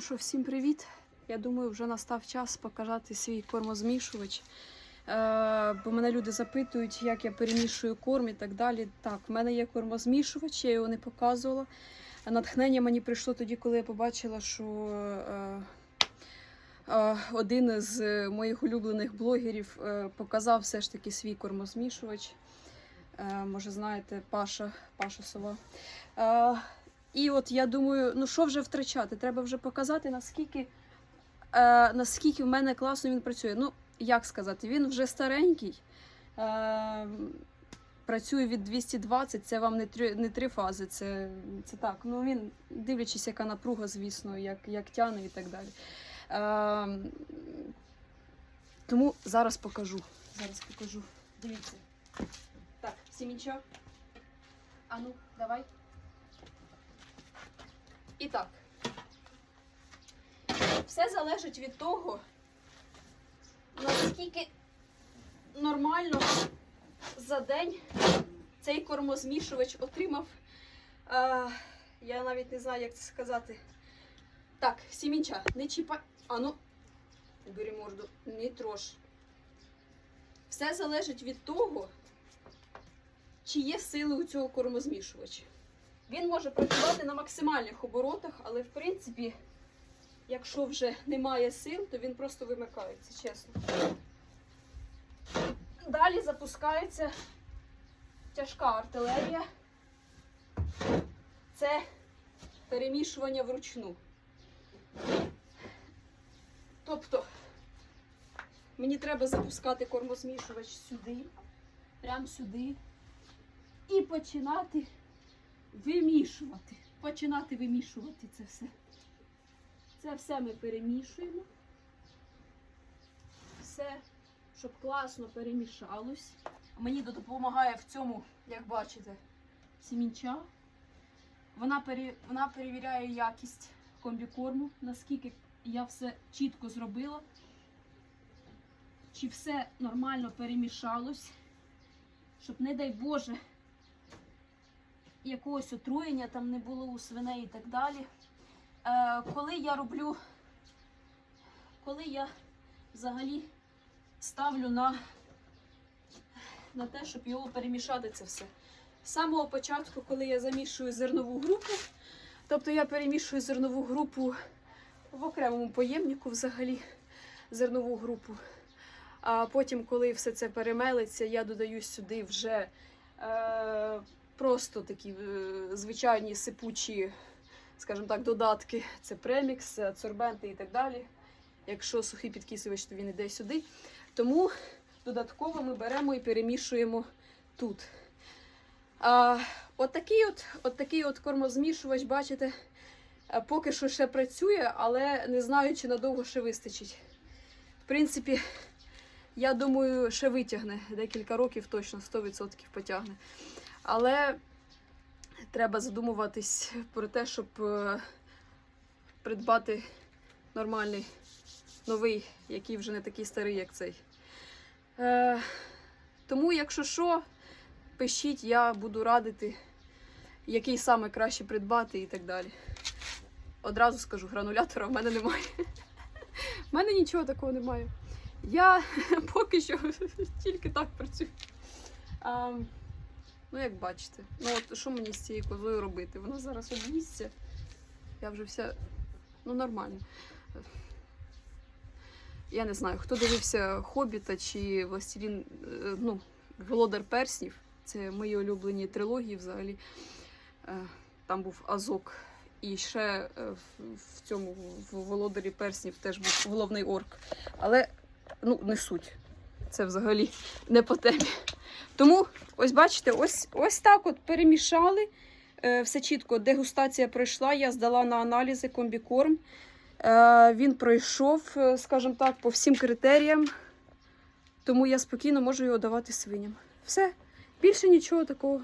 Ну що, всім привіт! Я думаю, вже настав час показати свій кормозмішувач. Е, бо мене люди запитують, як я перемішую корм і так далі. Так, в мене є кормозмішувач, я його не показувала. Натхнення мені прийшло тоді, коли я побачила, що е, е, один з моїх улюблених блогерів е, показав все ж таки свій кормозмішувач. Е, може, знаєте, Паша, Паша Сова. Е, і от я думаю, ну що вже втрачати? Треба вже показати, наскільки, е, наскільки в мене класно він працює. Ну, як сказати, він вже старенький. Е, працює від 220, це вам не три, не три фази. Це, це так. Ну він, дивлячись, яка напруга, звісно, як, як тяне і так далі. Е, тому зараз покажу. Зараз покажу. Дивіться. Так, сімінча. А ну, давай. І так. Все залежить від того, наскільки нормально за день цей кормозмішувач отримав. А, я навіть не знаю, як це сказати. Так, сімінча, не чіпай. А ну, убери морду, не трош. Все залежить від того, чи є сили у цього кормозмішувача. Він може працювати на максимальних оборотах, але в принципі, якщо вже немає сил, то він просто вимикається, чесно. Далі запускається тяжка артилерія. Це перемішування вручну. Тобто мені треба запускати кормозмішувач сюди, прямо сюди, і починати вимішувати. Починати вимішувати це все. Це все ми перемішуємо. Все, щоб класно перемішалось. Мені допомагає в цьому, як бачите, сімінча. Вона, пере, вона перевіряє якість комбікорму, наскільки я все чітко зробила. Чи все нормально перемішалось, щоб, не дай Боже, якогось отруєння там не було у свиней і так далі. Е, коли я роблю, коли я взагалі ставлю на, на те, щоб його перемішати це все. З самого початку, коли я замішую зернову групу, тобто я перемішую зернову групу в окремому поємнику взагалі зернову групу. А потім, коли все це перемелиться, я додаю сюди вже е, просто такі е, звичайні сипучі, скажімо так, додатки. Це премікс, адсорбенти і так далі. Якщо сухий підкисувач, то він йде сюди. Тому додатково ми беремо і перемішуємо тут. А, от такий от, от такий от кормозмішувач, бачите, е, поки що ще працює, але не знаю, чи надовго ще вистачить. В принципі, я думаю, ще витягне декілька років точно, 100% потягне. Але треба задумуватись про те, щоб е, придбати нормальний, новий, який вже не такий старий, як цей. Е, тому, якщо що, пишіть, я буду радити, який саме краще придбати і так далі. Одразу скажу, гранулятора в мене немає. В мене нічого такого немає. Я поки що тільки так працюю. Ну, як бачите, ну от що мені з цією козою робити? Вона зараз об'їсться. Я вже вся ну нормально. Я не знаю, хто дивився Хобіта чи Властелін, е, ну, Володар Перснів. Це мої улюблені трилогії взагалі. Е, Там був Азок. І ще е, в цьому в Володарі Перснів теж був головний орк. Але ну, не суть. Це взагалі не по темі. Тому, ось бачите, ось, ось так от перемішали. Е, все чітко, дегустація пройшла, я здала на аналізи комбікорм. Е, він пройшов, е, скажімо так, по всім критеріям. Тому я спокійно можу його давати свиням. Все, більше нічого такого.